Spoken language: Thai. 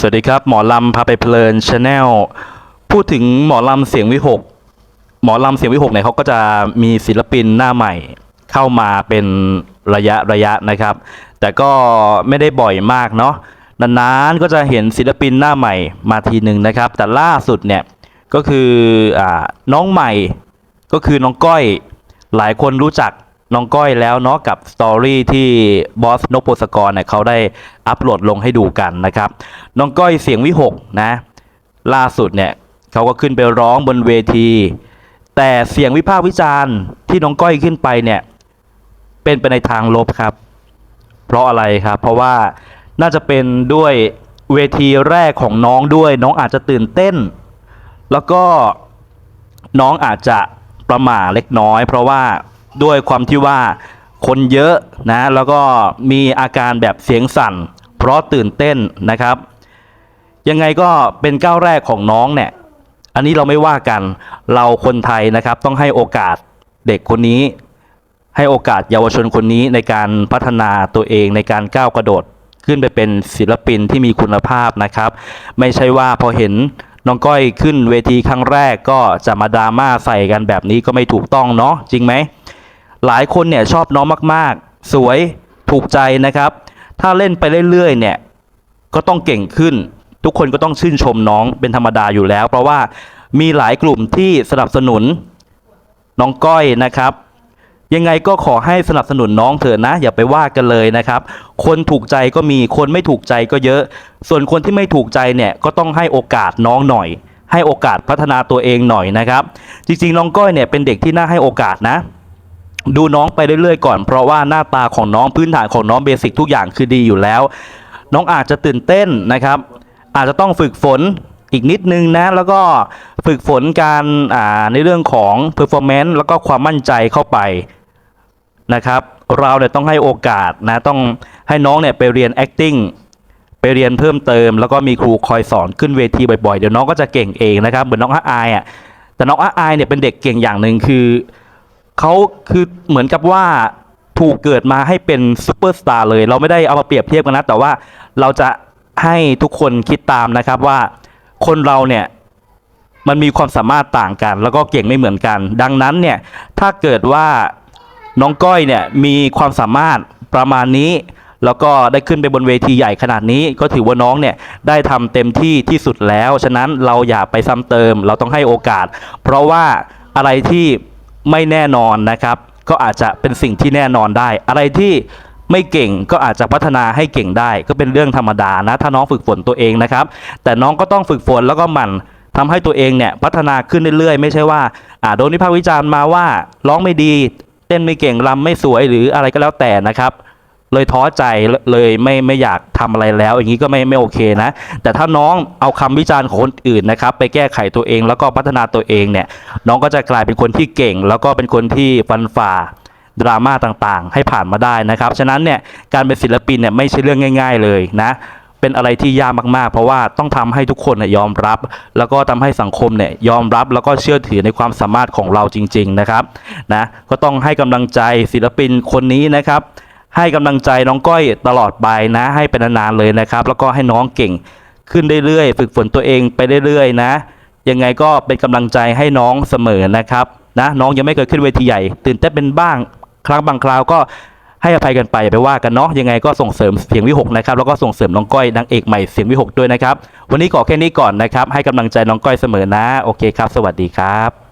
สวัสดีครับ หมอลำพาไปเพลินชาแนลพูดถึงหมอลำเสียงวิหก หมอลำเสียงวิหกเนี่ยเขาก็จะมีศิลปินหน้าใหม่ เข้ามาเป็นระยะระยะนะครับ แต่ก็ไม่ได้บ่อยมากเนาะนานๆก็จะเห็นศิลปินหน้าใหม่มาทีหนึ่งนะครับ แต่ล่าสุดเนี่ยก็คืออน้องใหม่ก็คือน้องก้อยหลายคนรู้จัก น้องก้อยแล้วเนาะกับสตอรี่ที่บอสนกโปสกรเนี่ยเขาได้อัปโหลดลงให้ดูกันนะครับ น้องก้อยเสียงวิหกนะล่าสุดเนี่ยเขาก็ขึ้นไปร้องบนเวที แต่เสียงวิพากษ์วิจารณ์ที่น้องก้อยขึ้นไปเนี่ยเป็นไปในทางลบครับ เพราะอะไรครับ เพราะว่าน่าจะเป็นด้วยเวทีแรกของน้องด้วย น้องอาจจะตื่นเต้น แล้วก็น้องอาจจะประหม่าเล็กน้อย เพราะว่า ด้วยความที่ว่าคนเยอะนะแล้วก็มีอาการแบบเสียงสั่น เพราะตื่นเต้นนะครับ ยังไงก็เป็นก้าวแรกของน้องเนี่ยอันนี้เราไม่ว่ากันเราคนไทยนะครับต้องให้โอกาสเด็กคนนี้ ให้โอกาสเยาวชนคนนี้ในการพัฒนาตัวเองในการก้าวกระโดดขึ้นไปเป็นศิลปินที่มีคุณภาพนะครับ ไม่ใช่ว่าพอเห็นน้องก้อยขึ้นเวทีครั้งแรกก็จะมาดราม่าใส่กันแบบนี้ก็ไม่ถูกต้องเนาะจริงไหม หลายคนเนี่ยชอบน้องมากๆ สวยถูกใจนะครับ ถ้าเล่นไปเรื่อยๆเนี่ยก็ต้องเก่งขึ้น ทุกคนก็ต้องชื่นชมน้องเป็นธรรมดาอยู่แล้ว เพราะว่ามีหลายกลุ่มที่สนับสนุนน้องก้อยนะครับ ยังไงก็ขอให้สนับสนุนน้องเถอะนะ อย่าไปว่ากันเลยนะครับ คนถูกใจก็มีคนไม่ถูกใจก็เยอะ ส่วนคนที่ไม่ถูกใจเนี่ยก็ต้องให้โอกาสน้องหน่อย ให้โอกาสพัฒนาตัวเองหน่อยนะครับ จริงๆน้องก้อยเนี่ยเป็นเด็กที่น่าให้โอกาสนะ ดูน้องไปเรื่อยๆก่อนเพราะว่าหน้าตาของน้องพื้นฐานของน้องเบสิกทุกอย่างคือดีอยู่แล้ว น้องอาจจะตื่นเต้นนะครับ อาจจะต้องฝึกฝนอีกนิดนึงนะแล้วก็ฝึกฝนการในเรื่องของ performance แล้วก็ความมั่นใจเข้าไปนะครับ เราเนี่ยต้องให้โอกาสนะต้องให้น้องเนี่ยไปเรียน acting ไปเรียนเพิ่มเติม แล้วก็มีครูคอยสอนขึ้นเวทีบ่อยๆ เดี๋ยวน้องก็จะเก่งเองนะครับเหมือนน้องอาอายอะแต่น้องอาอายเนี่ยเป็นเด็กเก่งอย่างหนึ่งคือ เขาคือเหมือนกับว่าถูกเกิดมาให้เป็นซูเปอร์สตาร์เลย เราไม่ได้เอามาเปรียบเทียบกันนะ แต่ว่าเราจะให้ทุกคนคิดตามนะครับว่าคนเราเนี่ยมันมีความสามารถต่างกัน แล้วก็เก่งไม่เหมือนกัน ดังนั้นเนี่ยถ้าเกิดว่าน้องก้อยเนี่ยมีความสามารถประมาณนี้ แล้วก็ได้ขึ้นไปบนเวทีใหญ่ขนาดนี้ ก็ถือว่าน้องเนี่ยได้ทำเต็มที่ที่สุดแล้ว ฉะนั้นเราอย่าไปซ้ำเติม เราต้องให้โอกาส เพราะว่าอะไรที่ ไม่แน่นอนนะครับ ก็อาจจะเป็นสิ่งที่แน่นอนได้ อะไรที่ไม่เก่งก็อาจจะพัฒนาให้เก่งได้ ก็เป็นเรื่องธรรมดานะ ถ้าน้องฝึกฝนตัวเองนะครับ แต่น้องก็ต้องฝึกฝนแล้วก็หมั่นทำให้ตัวเองเนี่ยพัฒนาขึ้นเรื่อยๆ ไม่ใช่ว่าอ่าโดนวิพากษ์วิจารณ์มาว่าร้องไม่ดีเต้นไม่เก่งรำไม่สวยหรืออะไรก็แล้วแต่นะครับ เลยท้อใจเลยไม่ไม่อยากทำอะไรแล้ว อย่างนี้ก็ไม่ไม่โอเคนะ แต่ถ้าน้องเอาคำวิจารณ์ของคนอื่นนะครับ ไปแก้ไขตัวเองแล้วก็พัฒนาตัวเองเนี่ย น้องก็จะกลายเป็นคนที่เก่ง แล้วก็เป็นคนที่ฟันฝ่าดราม่าต่างๆ ให้ผ่านมาได้นะครับ ฉะนั้นเนี่ยการเป็นศิลปินเนี่ยไม่ใช่เรื่องง่าย ๆ เลยนะ เป็นอะไรที่ยากมากๆ เพราะว่าต้องทำให้ทุกคนเนี่ยยอมรับ แล้วก็ทำให้สังคมเนี่ยยอมรับแล้วก็เชื่อถือในความสามารถของเราจริง ๆนะครับนะก็ต้องให้กำลังใจศิลปินคนนี้นะครับ ให้กำลังใจน้องก้อยตลอดไปนะ ให้เป็นนานๆเลยนะครับ แล้วก็ให้น้องเก่งขึ้นเรื่อยๆฝึกฝนตัวเองไปเรื่อยๆนะ ยังไงก็เป็นกำลังใจให้น้องเสมอนะครับนะน้องยังไม่เคยขึ้นเวทีใหญ่ ตื่นเต้นเป็นบ้าง ครั้งบางคราวก็ให้อภัยกันไปอย่าไปว่ากันเนาะยังไงก็ส่งเสริมเสียงวิหกนะครับแล้วก็ส่งเสริมน้องก้อยนางเอกใหม่เสียงวิหกด้วยนะครับ วันนี้ขอแค่นี้ก่อนนะครับ ให้กำลังใจน้องก้อยเสมอนะ โอเคครับ สวัสดีครับ